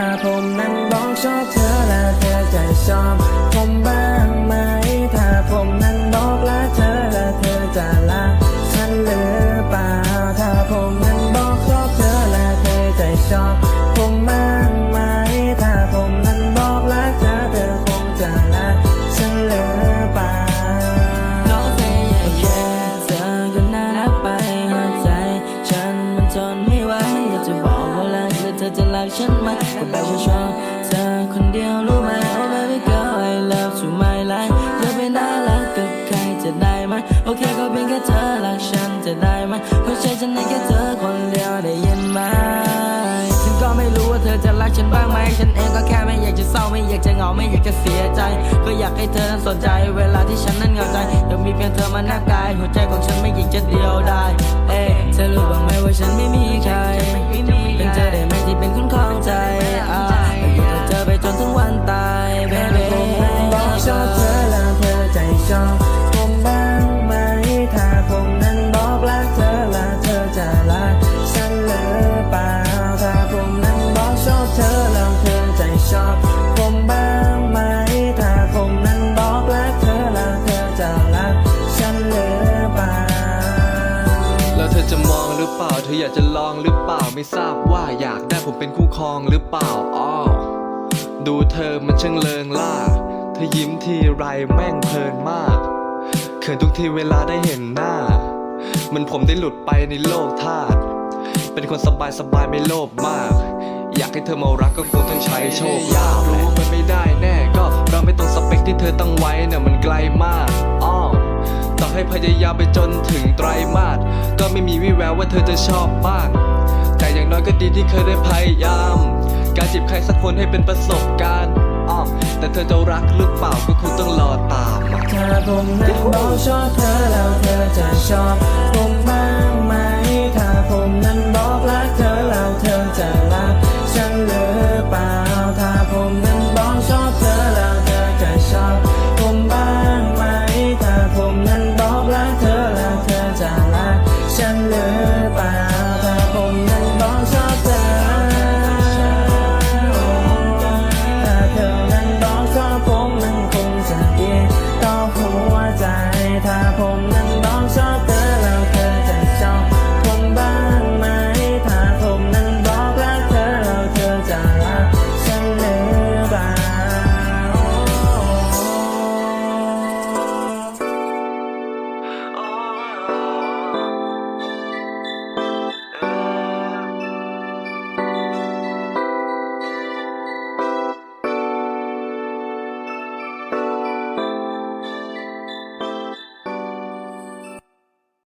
ถ้าผมนั้นบอกชอบเธอแล้วเธอจะชอบผมบ้างไหม ถ้าผมนั้นบอกรักเธอ ฉันไหมก็แบบฉันชอบเธอคนเดียวรู้ไหม Oh baby girl I love you my life อย่าไปน่ารักกับใครจะได้ไหมโอเคก็เพียงแค่เธอรักฉันจะได้ไหมเพราะใจฉันให้แค่เธอคนเดียวได้ยินไหมฉันก็ไม่รู้ว่าเธอจะรักฉันบ้างไหมฉันเองก็แค่ไม่อยากจะเศร้าไม่อยากจะเหงาไม่อยากจะเสียใจ ก็อยากให้เธอนั้นสนใจ เวลาที่ฉันนั้นเหงาใจอยากมีเพียงเธอมาแนบกาย หัวใจของฉันไม่อยิงจะเดียวได้เอ๊เธอรู้บ้างไหมว่าฉันไม่มีใคร เป็นเธอได้ไหมที่เป็นคนขอย หรือเปล่า เธออยากจะลองหรือเปล่า ไม่ทราบว่าอยากได้ผมเป็นคู่ครองหรือเปล่าอ้อดูเธอมันช่างเลิงล่า เธอยิ้มทีไรแม่งเพลินมากเขินทุกทีเวลาได้เห็นหน้า มันผมได้หลุดไปในโลกธาตุเป็นคนสบายสบายไม่โลภมาก อยากให้เธอมารักก็คงต้องใช้โชคลาภรู้มันไม่ได้แน่ก็เราไม่ตรงสเปคที่เธอตั้งไว้เนี่ยมันไกลมาก ต่อให้พยายามไปจนถึงไตรมาสก็ไม่มีวี่แววว่าเธอจะชอบบ้าง แต่อย่างน้อยก็ดีที่เคยได้พยายาม การจีบใครสักคนให้เป็นประสบการณ์อ้อแต่เธอจะรักหรือเปล่าก็คงต้องรอตาม ถ้าผมนั้นบอกชอบเธอแล้วเธอจะชอบผมบ้าง